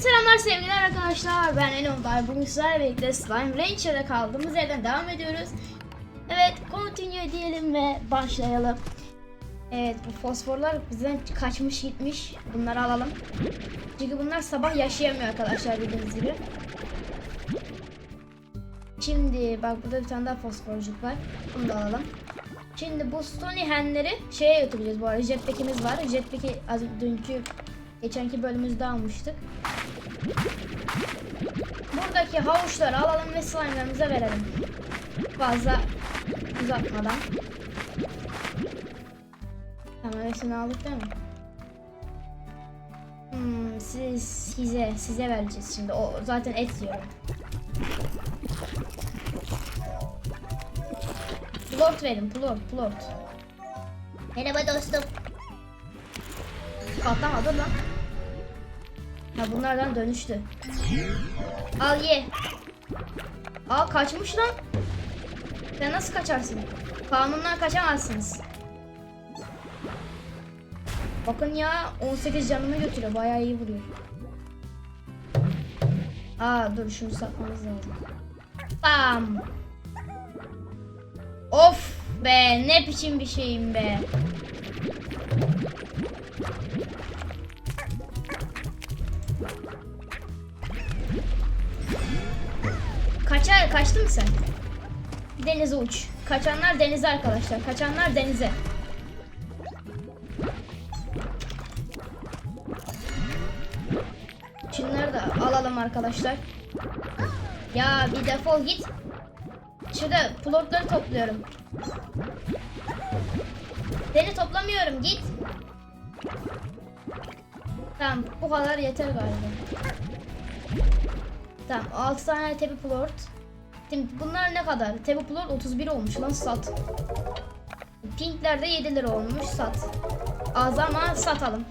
selamlar sevgiler arkadaşlar. Ben Enomday. Bugün sizlerle birlikte Slime Rancher'da kaldığımız yerden devam ediyoruz. Evet, continue diyelim ve başlayalım. Evet, bu fosforlar bizden kaçmış gitmiş. Bunları alalım. Çünkü bunlar sabah yaşayamıyor arkadaşlar bildiğiniz gibi. Şimdi bak burada bir tane daha fosforcuk var. Bunu da alalım. Şimdi bu Stony Hen'leri şeye götüreceğiz bu arada. Jetpack'imiz var. Jetpack'i az dünkü geçenki bölümümüzde almıştık. Buradaki havuçları alalım ve slime'larımıza verelim. Fazla uzatmadan. Tamam hepsini aldık değil mi? Hmm, siz, size, size vereceğiz şimdi. O zaten et yiyorum. Plort verin, plort, plort. Merhaba dostum. Patlamadı lan. Ha bunlardan dönüştü. Al ye. Al kaçmış lan. Sen nasıl kaçarsın? Kanundan kaçamazsınız. Bakın ya 18 canını götürüyor. Bayağı iyi vuruyor. Aa dur şunu satmamız lazım. Bam. Of be ne biçim bir şeyim be. Kaçar, kaçtın mı sen? Denize uç. Kaçanlar denize arkadaşlar. Kaçanlar denize. Şunları da alalım arkadaşlar. Ya bir defol git. Şurada plotları topluyorum. Seni toplamıyorum git. Tamam bu kadar yeter galiba. Tamam 6 tane tepi plort. Şimdi bunlar ne kadar? Tepi plort 31 olmuş lan sat. Pinkler de 7 lira olmuş sat. Az ama satalım.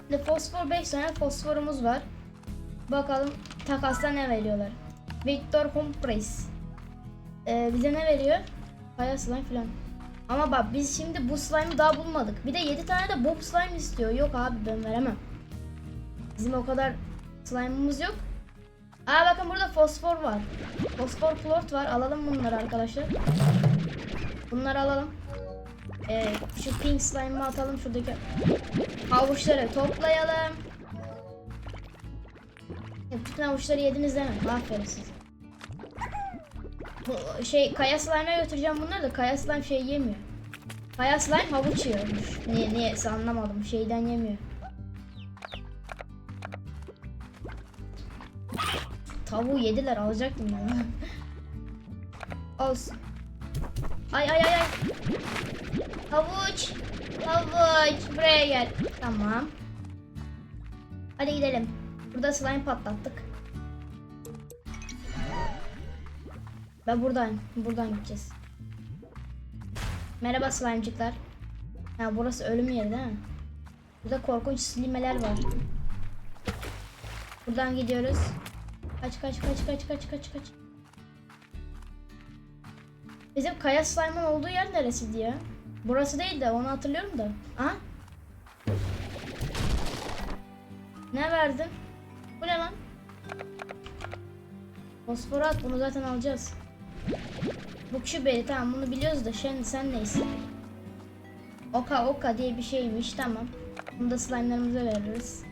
Şimdi fosfor 5 tane fosforumuz var. Bakalım takasla ne veriyorlar. Victor Compres. Ee, bize ne veriyor? Kaya slime falan. Ama bak biz şimdi bu slime'ı daha bulmadık. Bir de 7 tane de bob slime istiyor. Yok abi ben veremem. Bizim o kadar slime'ımız yok. Aa bakın burada fosfor var. Fosfor plort var. Alalım bunları arkadaşlar. Bunları alalım. Ee, şu pink slime'ı atalım şuradaki havuçları toplayalım. Ya, bütün havuçları yediniz değil mi? Aferin size. Bu şey kaya slime'a götüreceğim bunları da kaya slime şey yemiyor. Kaya slime havuç yiyormuş. Niye niyeyse anlamadım. Şeyden yemiyor. Tavuğu yediler alacaktım ben. Olsun. Ay ay ay ay. Havuç. Havuç. Buraya gel. Tamam. Hadi gidelim. Burada slime patlattık. Ben buradan, buradan gideceğiz. Merhaba slime'cıklar. Ha burası ölüm yeri değil mi? Burada korkunç slimeler var. Buradan gidiyoruz. Kaç kaç kaç kaç kaç kaç kaç. Bizim kaya slime'ın olduğu yer neresiydi ya? Burası değil de onu hatırlıyorum da. Aha. Ne verdin? Bu ne lan? Fosforat bunu zaten alacağız. Bu kübeli tamam bunu biliyoruz da şimdi sen neysin? Oka oka diye bir şeymiş tamam. Bunu da slime'larımıza veririz.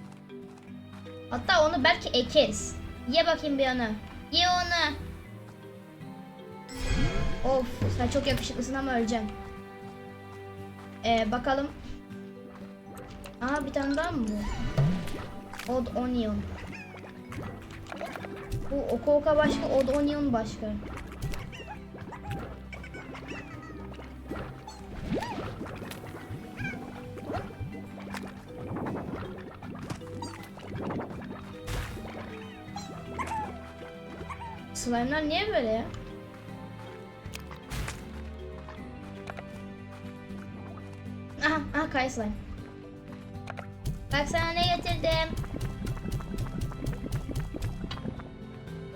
Hatta onu belki ekeriz. Ye bakayım bir onu. Ye onu. Of sen çok yakışıklısın ama öleceğim. Ee, bakalım. Aa bir tane daha mı bu? Odd Onion. Bu oka oka başka, Odd Onion başka. Slime'lar niye böyle ya? Aha, aha kaya slime. Bak sana ne getirdim.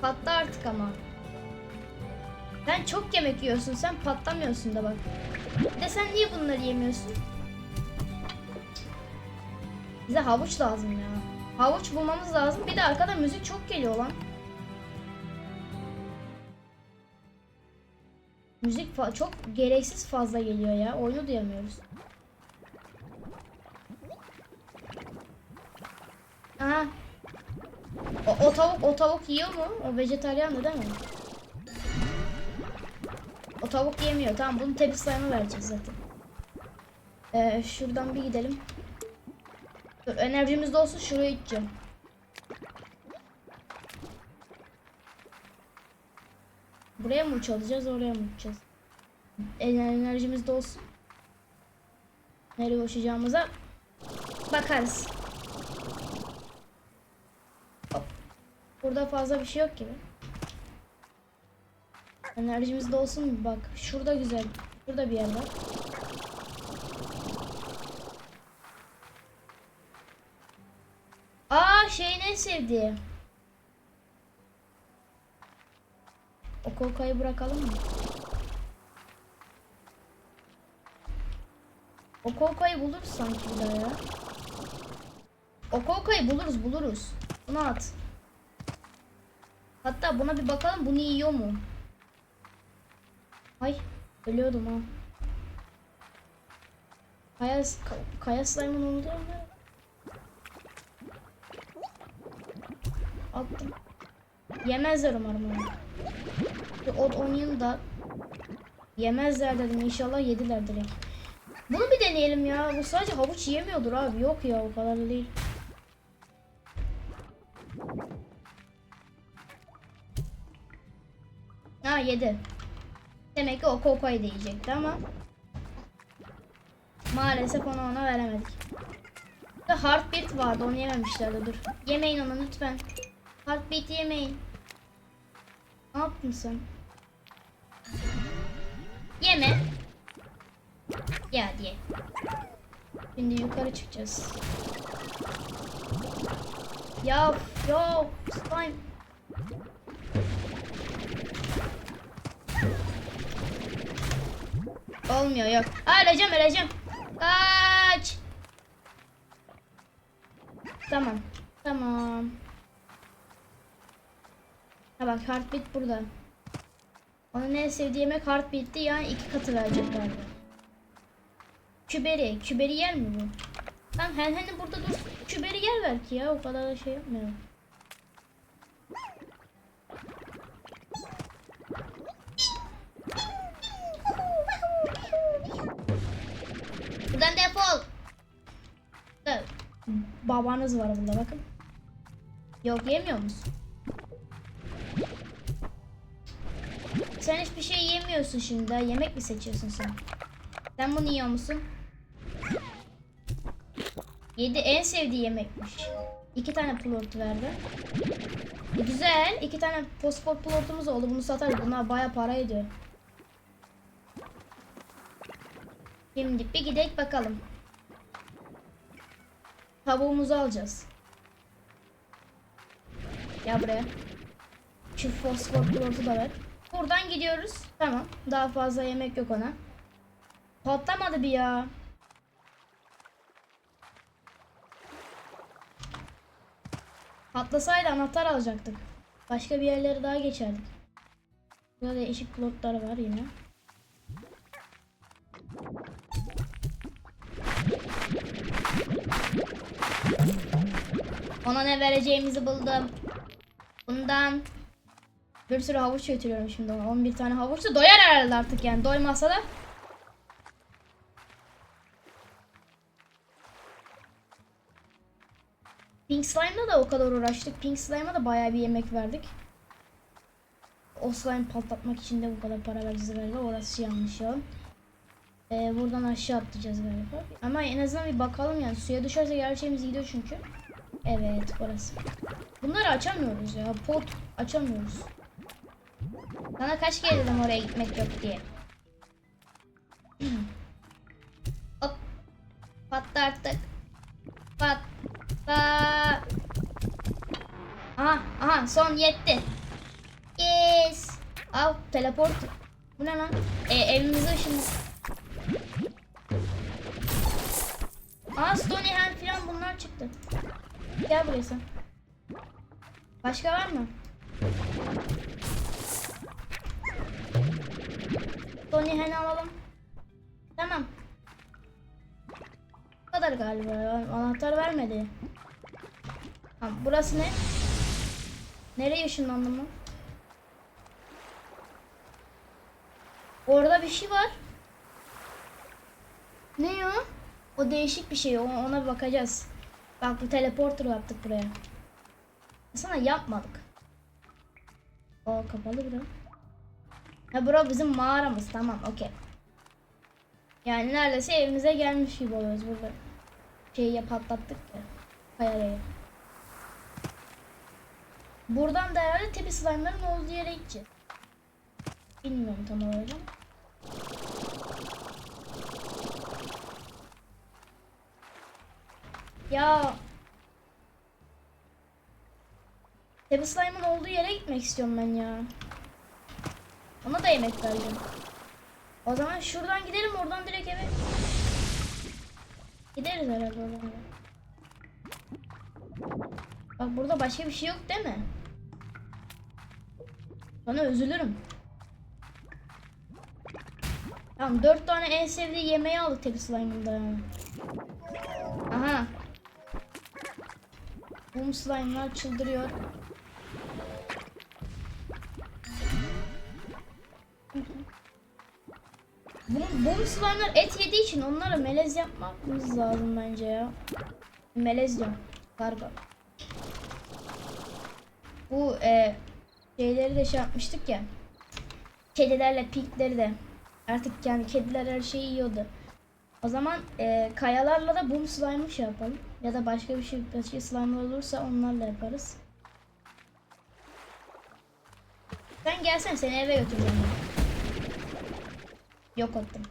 Patla artık ama. Sen çok yemek yiyorsun. Sen patlamıyorsun da bak. Bir de sen niye bunları yemiyorsun? Bize havuç lazım ya. Havuç bulmamız lazım. Bir de arkada müzik çok geliyor lan. Müzik çok gereksiz fazla geliyor ya. Oyunu duyamıyoruz. Aha. O, o tavuk o tavuk yiyor mu? O vejetaryen de değil mi? O tavuk yemiyor. Tamam bunu tepsi sayma vereceğiz zaten. Ee, şuradan bir gidelim. Dur enerjimiz de olsun şuraya gideceğim. Buraya mı uçalacağız oraya mı uçacağız? Ener- Enerjimiz de olsun. Nereye uçacağımıza bakarız. Hop. Burada fazla bir şey yok gibi. Enerjimiz de olsun? Bak şurada güzel. Burada bir yer var. Aa şeyin en sevdiği. O kokayı bırakalım mı? O kokayı buluruz sanki bir daha ya. O kokayı buluruz buluruz. Bunu at. Hatta buna bir bakalım bunu yiyor mu? Ay ölüyordum ha. Kaya, ka- kaya slime'ın olduğu mu? Attım. Yemezler umarım onu. Şu Odd Onion da yemezler dedim inşallah yediler direkt. Bunu bir deneyelim ya. Bu sadece havuç yemiyordur abi. Yok ya o kadar da değil. Ha yedi. Demek ki o kokayı da yiyecekti ama maalesef onu ona veremedik. Ve heartbeat vardı onu yememişlerdi dur. Yemeyin onu lütfen. Heartbeat yemeyin. Ne yaptın sen? Yeme. Ya diye. Şimdi yukarı çıkacağız. Ya yok slime. Olmuyor yok. Aa, öleceğim öleceğim. Kaç. Tamam. Tamam. Ha bak heartbeat burada. Onun en sevdiği yemek heartbeat'ti yani iki katı verecek galiba. Küberi. Küberi yer mi bu? Tamam hen hani burada dur. Küberi yer belki ya o kadar da şey yapmıyorum. Buradan defol. Babanız var burada bakın. Yok yemiyor musun? Sen hiçbir şey yemiyorsun şimdi. Yemek mi seçiyorsun sen? Sen bunu yiyor musun? Yedi en sevdiği yemekmiş. İki tane plort verdi. E, güzel. iki tane fosfor plortumuz oldu. Bunu satarız. Bunlar baya para ediyor. Şimdi bir gidelim bakalım. Tavuğumuzu alacağız. Gel buraya. Şu fosfor plortu da ver. Buradan gidiyoruz. Tamam. Daha fazla yemek yok ona. Patlamadı bir ya. Patlasaydı anahtar alacaktık. Başka bir yerlere daha geçerdik. Burada değişik plotlar var yine. Ona ne vereceğimizi buldum. Bundan bir sürü havuç götürüyorum şimdi ona. 11 tane havuç da doyar herhalde artık yani. Doymasa da. Pink Slime'da da o kadar uğraştık. Pink Slime'a da bayağı bir yemek verdik. O slime patlatmak için de bu kadar para vereceğiz galiba. Orası yanlış ya. Ee, buradan aşağı atlayacağız galiba. Ama en azından bir bakalım yani. Suya düşerse gerçeğimiz gidiyor çünkü. Evet burası. Bunları açamıyoruz ya. Pot açamıyoruz. Sana kaç kere dedim oraya gitmek yok diye. Hop. Patla artık. Patla. Aha, aha son yetti. Yes. Al teleport. Bu ne lan? E, evimize ışın. Aa Stonehenge falan bunlar çıktı. Gel buraya sen. Başka var mı? Tony Hen'i alalım. Tamam. Bu kadar galiba. Anahtar vermedi. Tamam burası ne? Nereye ışınlandım lan? Orada bir şey var. Ne o? O değişik bir şey. Ona bakacağız. Bak bu teleporter yaptık buraya. Sana yapmadık. O kapalı bura. Ha bura bizim mağaramız. Tamam okey. Yani neredeyse evimize gelmiş gibi oluyoruz burada. Şeyi patlattık ya. Kayarayı. Buradan da herhalde tepe slime'ların olduğu yere gideceğiz. Bilmiyorum tam olarak. Ya Tepe slime'ın olduğu yere gitmek istiyorum ben ya. Ona da yemek vereceğim. O zaman şuradan gidelim oradan direkt eve. Gideriz herhalde oradan. da. Bak burada başka bir şey yok değil mi? Bana üzülürüm. Tamam dört tane en sevdiği yemeği aldık tek slime'ında. Aha. Boom slime'lar çıldırıyor. Bu, bu slime'lar et yediği için onlara melez yapmamız lazım bence ya. Melez diyorum. Karga. Bu e, şeyleri de şey yapmıştık ya. Kedilerle pikleri de. Artık yani kediler her şeyi yiyordu. O zaman e, kayalarla da boom slime'ı şey yapalım. Ya da başka bir şey, başka slime olursa onlarla yaparız. Sen gelsen seni eve götüreceğim. Yok ettim.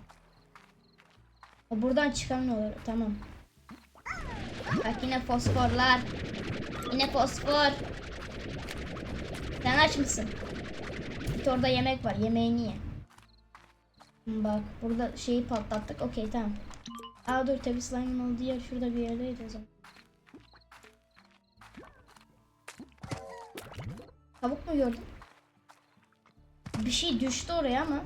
Buradan çıkamıyorlar. Tamam. Bak yine fosforlar. Yine fosfor. Sen aç mısın? Git orada yemek var. Yemeğini ye. Bak burada şeyi patlattık. Okey tamam. Aa dur tabi slime'ın olduğu yer şurada bir yerdeydi o zaman. Tavuk mu gördün? Bir şey düştü oraya ama.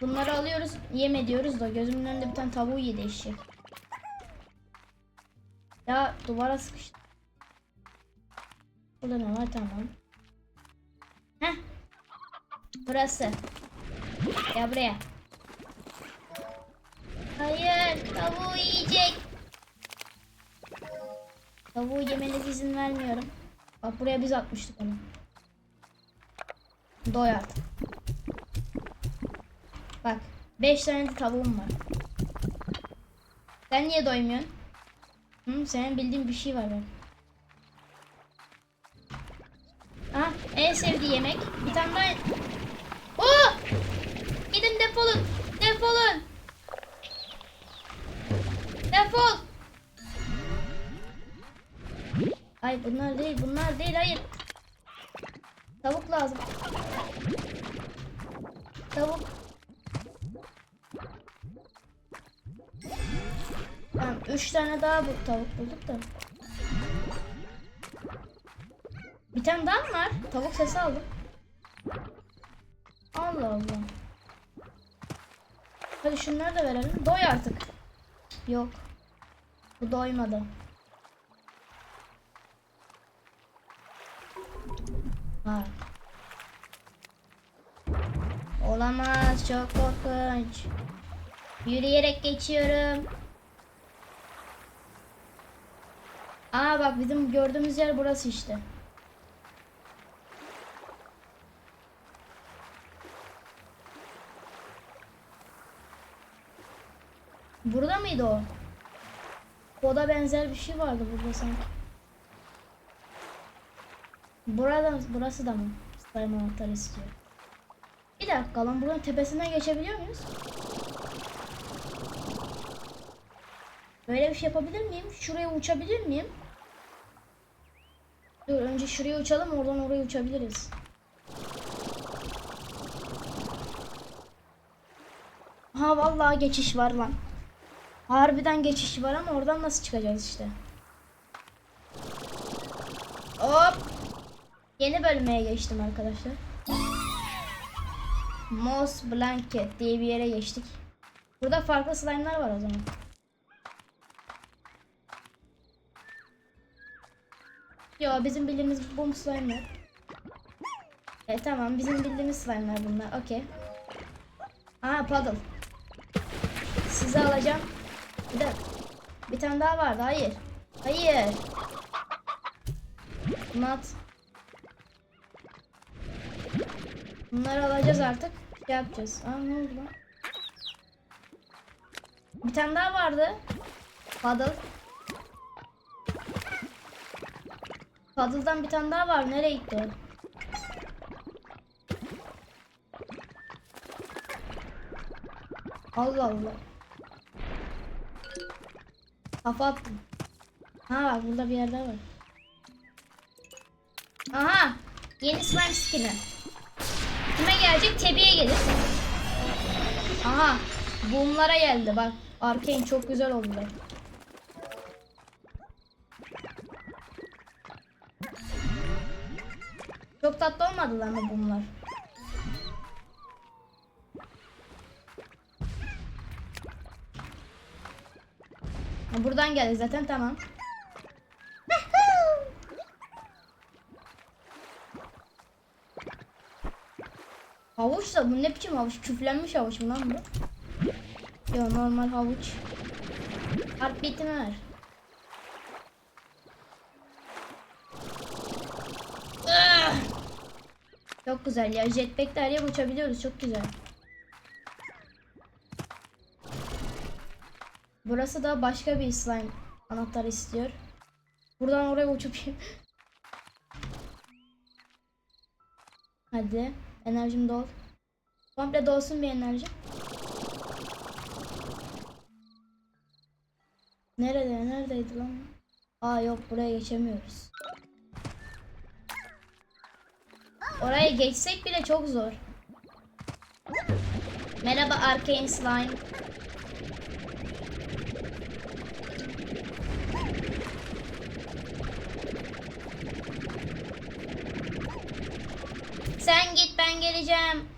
Bunları alıyoruz, yem ediyoruz da gözümün önünde bir tane tavuğu yedi eşek. Ya duvara sıkıştı. Burada ne var tamam. Heh. Burası. Ya buraya. Hayır, tavuğu yiyecek. Tavuğu yemenize izin vermiyorum. Bak buraya biz atmıştık onu. Doy artık. Bak 5 tane de tavuğum var. Sen niye doymuyorsun? Hı, senin bildiğin bir şey var benim. Ah en sevdiği yemek. Bir tane daha. Oo! Gidin defolun. Defolun. Defol. Ay bunlar değil bunlar değil hayır. Tavuk lazım. Tavuk. Tamam, üç tane daha bu tavuk bulduk da. Bir tane daha mı var? Tavuk sesi aldım. Allah Allah. Hadi şunları da verelim. Doy artık. Yok. Bu doymadı. Var. Olamaz. Çok korkunç. Yürüyerek geçiyorum. Aa bak bizim gördüğümüz yer burası işte. Burada mıydı o? Oda benzer bir şey vardı burada sanki. Burada, burası da mı? Slime anahtarı istiyor. Dakika lan buranın tepesinden geçebiliyor muyuz? Böyle bir şey yapabilir miyim? Şuraya uçabilir miyim? Dur önce şuraya uçalım oradan oraya uçabiliriz. Ha vallahi geçiş var lan. Harbiden geçiş var ama oradan nasıl çıkacağız işte. Hop. Yeni bölmeye geçtim arkadaşlar. Moss Blanket diye bir yere geçtik. Burada farklı slime'lar var o zaman. Yo bizim bildiğimiz bu slime'lar. E tamam bizim bildiğimiz slime'lar bunlar. Okey. Aa paddle. Sizi alacağım. Bir de bir tane daha vardı. Hayır. Hayır. At. Bunları alacağız artık. Şey yapacağız. Aa ne oldu lan? Bir tane daha vardı. Paddle. Paddle'dan bir tane daha var. Nereye gitti o? Allah Allah. Kafa attım. Ha bak burada bir yerde var. Aha! Yeni slime skin'i. Kime gelecek? Tebi'ye gelir. Aha! Boom'lara geldi bak. Arcane çok güzel oldular. Çok tatlı olmadılar mı bunlar? Buradan geldi zaten tamam. Havuç da bu ne biçim havuç? Küflenmiş havuç mu lan bu? Yo normal havuç. Harp bitimi ver. Ah! Çok güzel ya. Jetpack'te her yere uçabiliyoruz. Çok güzel. Burası da başka bir slime anahtar istiyor. Buradan oraya uçup Hadi. Enerjim dol. Komple dolsun bir enerji. Nerede? Neredeydi lan? Aa yok buraya geçemiyoruz. Oraya geçsek bile çok zor. Merhaba Arcane Slime. Sen git ben geleceğim.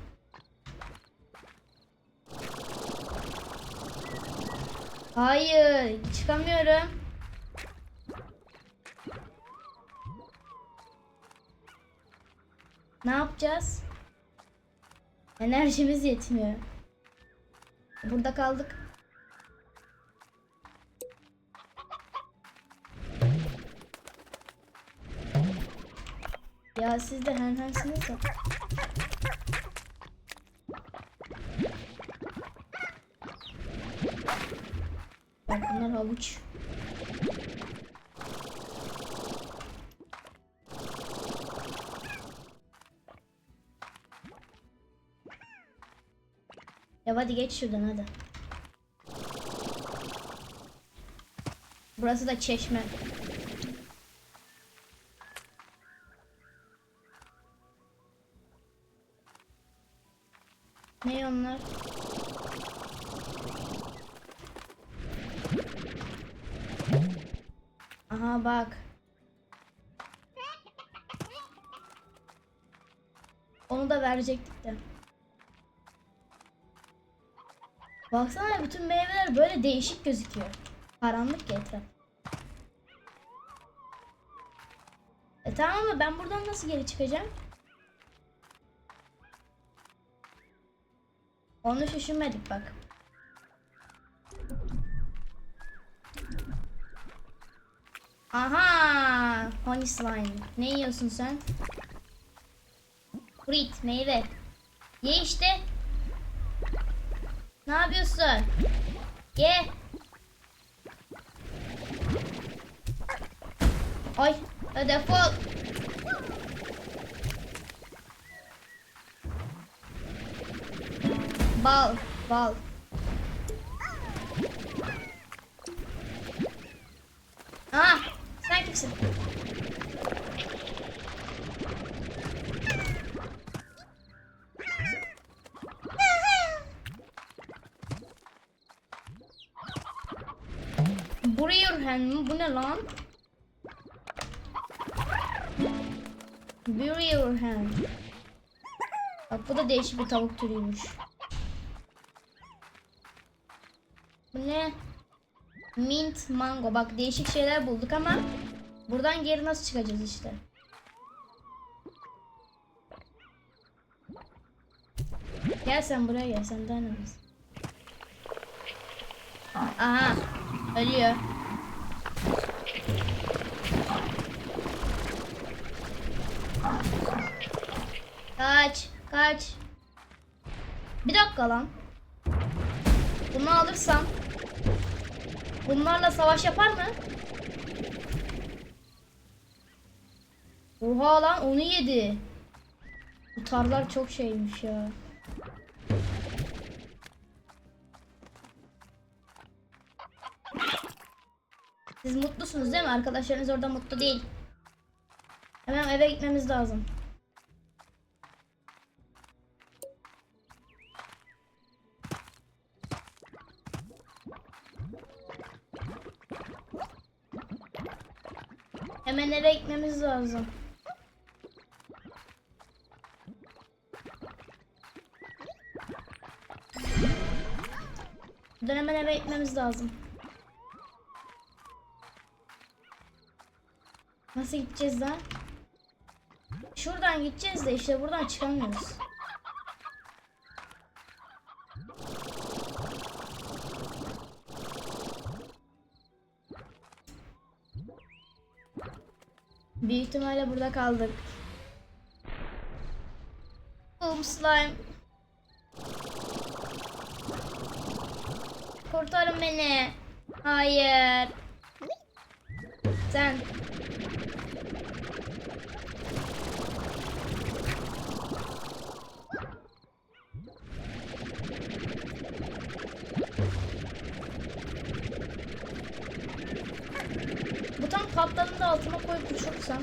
Hayır çıkamıyorum. Ne yapacağız? Enerjimiz yetmiyor. Burada kaldık. Ya siz de hen hensiniz ya. Bak bunlar havuç. Ya hadi geç şuradan hadi. Burası da çeşme. Ne onlar? Aha bak. Onu da verecektik de. Baksana bütün meyveler böyle değişik gözüküyor. Karanlık ya. E tamam mı? Ben buradan nasıl geri çıkacağım? Onu düşünmedik bak. Aha! Honey slime. Ne yiyorsun sen? Fruit, meyve. Ye işte. Ne yapıyorsun? Ye. Ay, defol. Bal, bal. Mı? Bu ne lan? Warrior hand. Bak bu da değişik bir tavuk türüymüş. Bu ne? Mint mango. Bak değişik şeyler bulduk ama buradan geri nasıl çıkacağız işte. Gel sen buraya gel sen dayanamazsın. Aha ölüyor. Kaç kaç. Bir dakika lan. Bunu alırsam bunlarla savaş yapar mı? Oha lan onu yedi. Bu tarlar çok şeymiş ya. Siz mutlusunuz değil mi? Arkadaşlarınız orada mutlu değil. Hemen eve gitmemiz lazım. Hemen eve gitmemiz lazım. Buradan hemen eve gitmemiz lazım. Nasıl gideceğiz lan? Şuradan gideceğiz de işte buradan çıkamıyoruz. Büyük ihtimalle burada kaldık. Boom slime. Kurtarın beni. Hayır. Sen. koyup uçursam.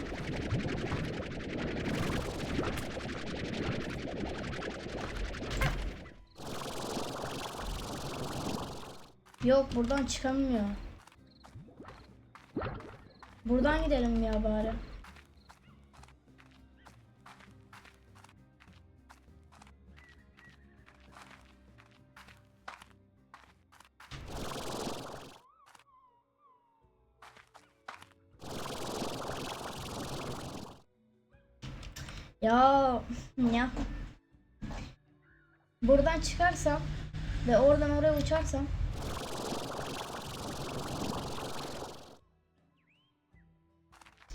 Yok buradan çıkamıyor. Buradan gidelim ya bari. Ya ya. Buradan çıkarsam ve oradan oraya uçarsam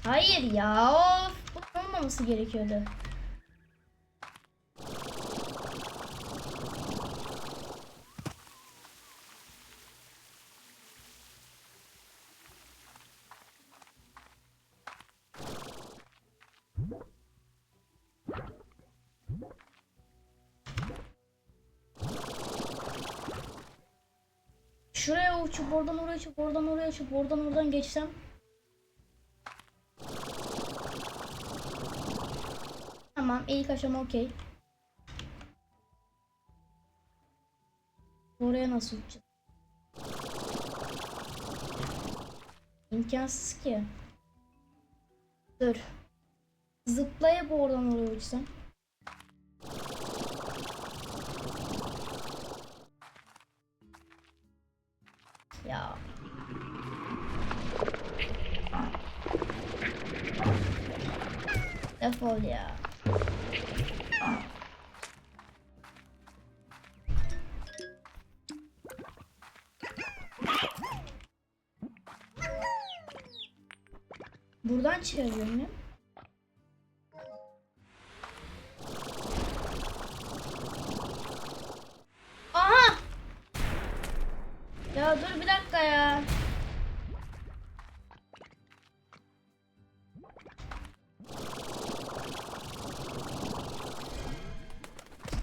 Hayır ya of. Bu olmaması gerekiyordu. Uçup oradan oraya uçup oradan oraya uçup oradan oradan geçsem Tamam ilk aşama okey. Oraya nasıl uçacağız? İmkansız ki. Dur. Zıplayıp oradan oraya uçsam. Defol ya. Buradan çıkabiliyor muyum?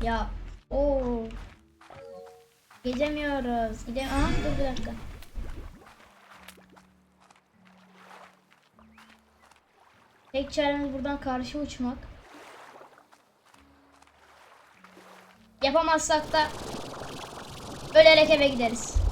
Ya. Oo. Gidemiyoruz. Gidem Aha dur bir dakika. Tek çaremiz buradan karşı uçmak. Yapamazsak da ölerek eve gideriz.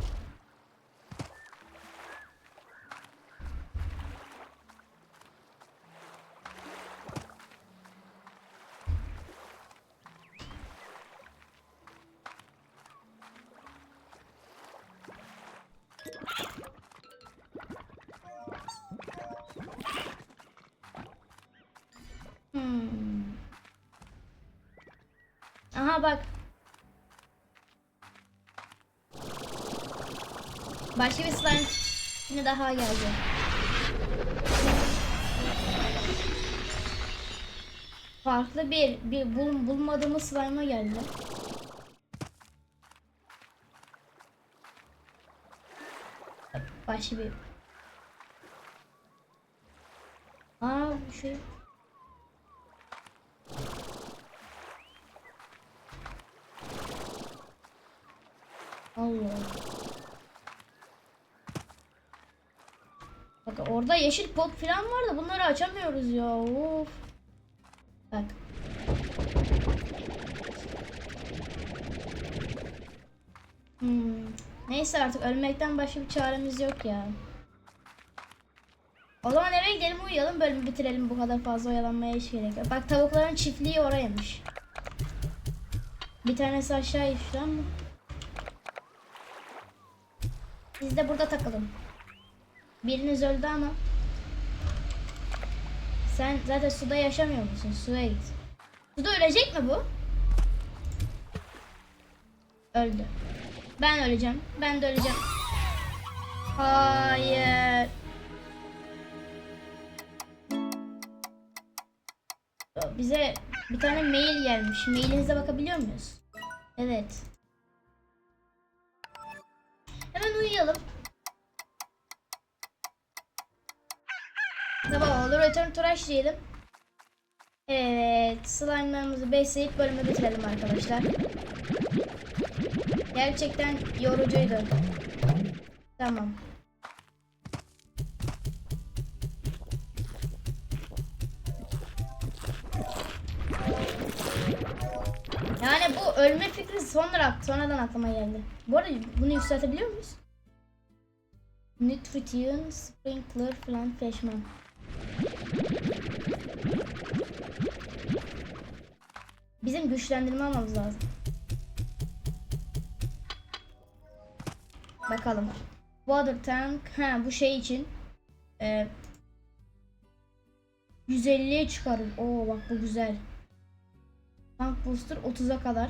Daha geldi. Farklı bir bir bul, bulmadığımız slime'a geldi. Başka bir Aa bu şey Allah. Orada yeşil pot falan var da bunları açamıyoruz ya. Of. Bak. Hmm. Neyse artık ölmekten başka bir çaremiz yok ya. O zaman eve gidelim uyuyalım bölümü bitirelim bu kadar fazla oyalanmaya hiç gerek yok. Bak tavukların çiftliği oraymış. Bir tanesi aşağı düştü ama. Biz de burada takalım. Biriniz öldü ama. Sen zaten suda yaşamıyor musun? Suya git. Suda ölecek mi bu? Öldü. Ben öleceğim. Ben de öleceğim. Hayır. Bize bir tane mail gelmiş. Mailinize bakabiliyor muyuz? Evet. Hemen uyuyalım. To Rush diyelim. Evet. Slime'larımızı besleyip bölümü bitirelim arkadaşlar. Gerçekten yorucuydu. Tamam. Yani bu ölme fikri sonra sonradan aklıma geldi. Bu arada bunu yükseltebiliyor muyuz? Nutrition, Sprinkler falan Freshman. Bizim güçlendirme almamız lazım. Bakalım. Water tank. Ha bu şey için. Ee, 150'ye çıkarır. Oo bak bu güzel. Tank booster 30'a kadar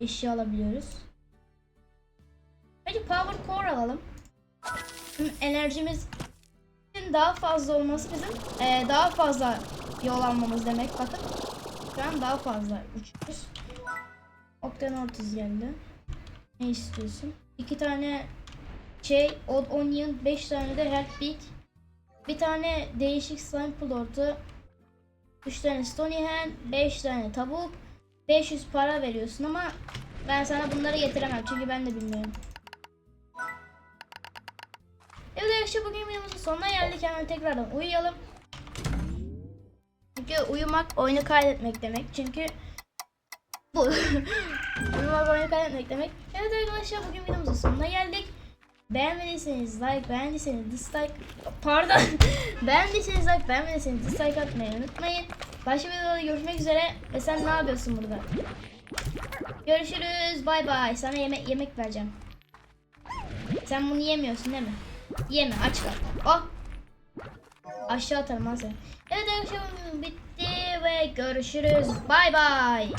eşya alabiliyoruz. Peki power core alalım. Şimdi enerjimiz daha fazla olması bizim ee, daha fazla yol almamız demek. Bakın şu an daha fazla uçuyoruz. Octane ortiz geldi. Ne istiyorsun? İki tane şey, Odd Onion, 5 tane de Heartbeat. Bir tane değişik slime plortu. 3 tane Stony Hand, 5 tane tavuk. 500 para veriyorsun ama ben sana bunları getiremem çünkü ben de bilmiyorum. Evet arkadaşlar bugün videomuzun sonuna geldik. Hemen tekrardan uyuyalım. Çünkü uyumak oyunu kaydetmek demek. Çünkü bu uyumak oyunu kaydetmek demek. Evet arkadaşlar bugün videomuzun sonuna geldik. Beğenmediyseniz like, beğendiyseniz dislike, pardon, beğendiyseniz like, beğenmediyseniz dislike atmayı unutmayın. Başka videoda görüşmek üzere ve sen ne yapıyorsun burada? Görüşürüz, bay bay. Sana yemek yemek vereceğim. Sen bunu yemiyorsun değil mi? Yeme, aç kal. Oh. Aşağı atarım ha sen. Evet arkadaşlar bitti ve görüşürüz. Bay bay.